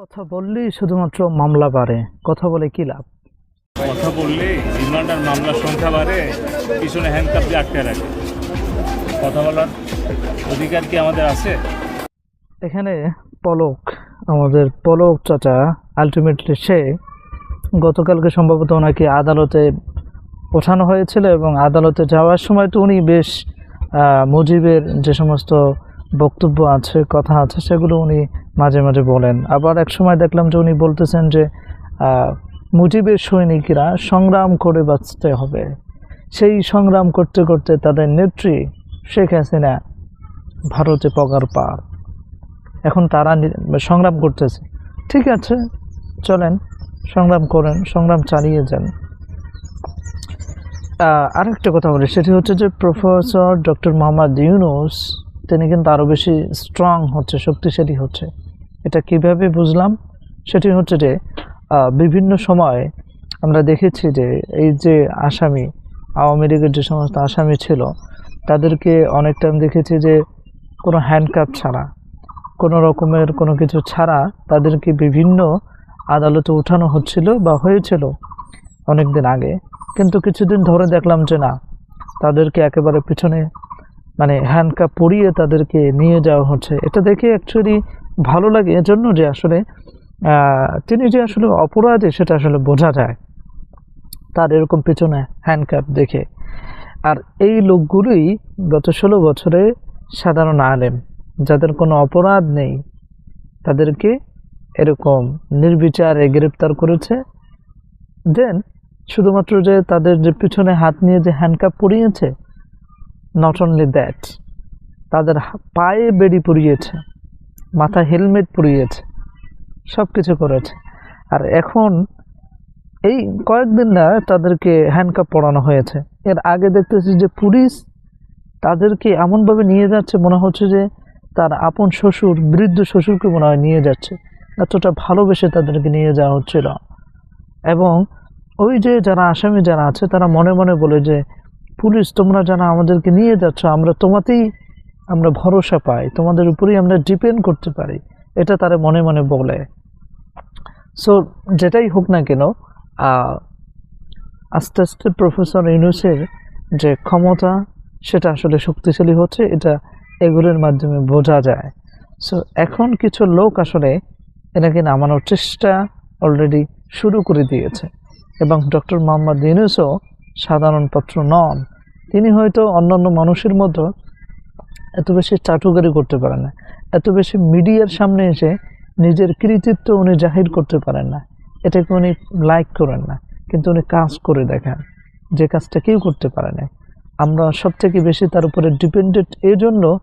কথা বললেই শুধুমাত্র মামলা বাড়ে। কথা বলে কি লাভ? কথা বললে রিমান্ড আর মামলার সংখ্যা বাড়ে পিছনে হ্যান্ডকাপ দিয়ে আটকে রাখে। কথা বলার অধিকার কি আমাদের আছে? এখানে পলক আমাদের পলক চাচা আলটিমেটলি সে গতকালকে সম্ভবত ওনাকে আদালতে ওঠানো হয়েছিল এবং আদালতে যাওয়ার সময় তো উনি বেশ মুজিবের যে সমস্ত বক্তব্য আছে কথা আছে সেগুলো উনি মাঝে মাঝে বলেন। আবার এক সময় দেখলাম যে উনি বলতেছেন যে মুজিবের সৈনিকরা সংগ্রাম করে বাঁচতে হবে। সেই সংগ্রাম করতে করতে তাদের নেত্রী শেখ হাসিনা ভারতে পগার পার। এখন তারা সংগ্রাম করতেছে। ঠিক আছে, চলেন, সংগ্রাম করেন, সংগ্রাম চালিয়ে যান। আরেকটা কথা বলি, সেটি হচ্ছে যে প্রফেসর ডক্টর মোহাম্মদ ইউনুস, তিনি কিন্তু আরও বেশি স্ট্রং হচ্ছে, শক্তিশালী হচ্ছে। এটা কীভাবে বুঝলাম? সেটি হচ্ছে যে বিভিন্ন সময় আমরা দেখেছি যে, এই যে আসামি, আওয়ামী লীগের যে সমস্ত আসামি ছিল, তাদেরকে অনেক টাইম দেখেছি যে, কোনো হ্যান্ডকাপ ছাড়া, কোনো রকমের কোনো কিছু ছাড়া তাদেরকে বিভিন্ন আদালতে উঠানো হচ্ছিল বা হয়েছিল অনেক দিন আগে। কিন্তু কিছুদিন ধরে দেখলাম যে না, তাদেরকে একেবারে পিছনে মানে হ্যান্ডকাপ পরিয়ে তাদেরকে নিয়ে যাওয়া হচ্ছে। এটা দেখে অ্যাকচুয়ালি ভালো লাগে এজন্য যে আসলে তিনি যে আসলে অপরাধী সেটা আসলে বোঝা যায়। তার এরকম পিছনে হ্যান্ডকাপ দেখে। আর এই লোকগুলোই গত ষোলো বছরে সাধারণ আলেম। যাদের কোনো অপরাধ নেই, তাদেরকে এরকম নির্বিচারে গ্রেপ্তার করেছে। দেন শুধুমাত্র যে তাদের যে পিছনে হাত নিয়ে যে হ্যান্ডকাপ পরিয়েছে নট অনলি দ্যাট তাদের পায়ে বেড়ি পরিয়েছে। মাথায় হেলমেট পরিয়েছে সব কিছু করেছে। আর এখন এই কয়েকদিন না তাদেরকে হ্যান্ডকাপ পরানো হয়েছে। এর আগে দেখতেছি যে পুলিশ তাদেরকে এমনভাবে নিয়ে যাচ্ছে, মনে হচ্ছে যে তার আপন শ্বশুর, বৃদ্ধ শ্বশুরকে মনে হয় নিয়ে যাচ্ছে। এতটা ভালোবেসে তাদেরকে নিয়ে যাওয়া হচ্ছিল। এবং ওই যে যারা আসামি যারা আছে, তারা মনে মনে বলে যে, পুলিশ, তোমরা যারা আমাদেরকে নিয়ে যাচ্ছ, আমরা তোমাতেই আমরা ভরসা পাই, তোমাদের উপরেই আমরা ডিপেন্ড করতে পারি। এটা তারা মনে মনে বলে। সো যেটাই হোক না কেন আস্তে আস্তে প্রফেসর ইউনুসের যে ক্ষমতা, সেটা আসলে শক্তিশালী হচ্ছে, এটা এগুলোর মাধ্যমে বোঝা যায়। সো এখন কিছু লোক আসলে এনাকে নামানোর চেষ্টা অলরেডি শুরু করে দিয়েছে। এবং ডক্টর মোহাম্মদ ইউনুসও সাধারণ পত্র নন। তিনি হয়তো অন্যান্য মানুষের মতো এত বেশি চাটুকারি করতে পারেন না। এত বেশি মিডিয়ার সামনে এসে নিজের কৃতিত্ব উনি জাহির করতে পারেন না। এটাকে উনি লাইক করেন না। কিন্তু উনি কাজ করে দেখান যে কাজটা কেউ করতে পারে না। আমরা সব থেকে বেশি তার উপরে ডিপেন্ডেন্ট এই জন্য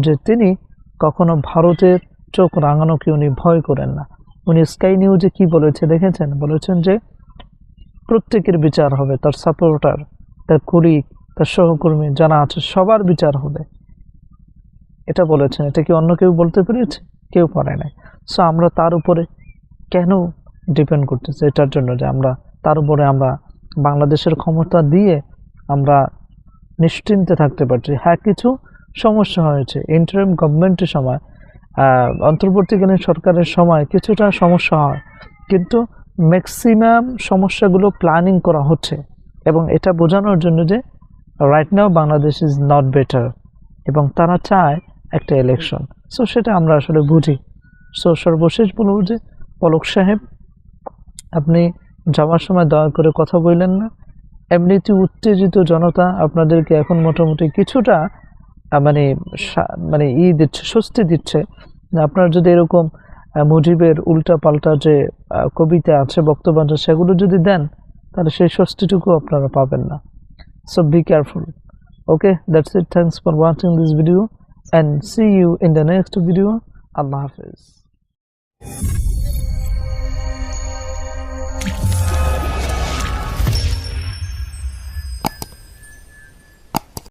যে তিনি কখনো ভারতের চোখ রাঙানোকে উনি ভয় করেন না। উনি স্কাই নিউজে কি বলেছে দেখেছেন? বলেছেন যে প্রত্যেকের বিচার হবে, তার সাপোর্টার তার কলিগ তার সহকর্মী, যারা আছে, সবার বিচার হবে। এটা বলেছেন, এটা কি অন্য কেউ বলতে পেরেছে? কেউ পারে নাই। সো আমরা তার উপরে কেন ডিপেন্ড করতেছি? এটার জন্য যে আমরা, তার উপরে আমরা বাংলাদেশের ক্ষমতা দিয়ে আমরা নিশ্চিন্তে থাকতে পারছি। হ্যাঁ কিছু সমস্যা হয়েছে। ইন্টারিম গভর্নমেন্টের সময় অন্তর্বর্তীকালীন সরকারের সময় কিছুটা সমস্যা হয়। কিন্তু ম্যাক্সিমাম সমস্যাগুলো প্ল্যানিং করা হচ্ছে এবং এটা বোঝানোর জন্য যে right now Bangladesh is not better এবং তারা চায় একটা ইলেকশন সো সেটা আমরা আসলে বুঝি। সো সর্বশেষ বলব যে পলক সাহেব, আপনি যাওয়ার সময় দয়া করে কথা বললেন না। এমনিতে উত্তেজিত জনতা আপনাদেরকে এখন মোটামুটি কিছুটা মানে মানে ই দিচ্ছে, স্বস্তি দিচ্ছে। আপনার যদি এরকম মুজিবের উল্টা পাল্টা যে কবিতা আছে বক্তব্য আছে সেগুলো যদি দেন, তাহলে সেই স্বস্তিটুকু আপনারা পাবেন না। So be careful okay that's it. Thanks for watching this video. And see you in the next video. Allah hafiz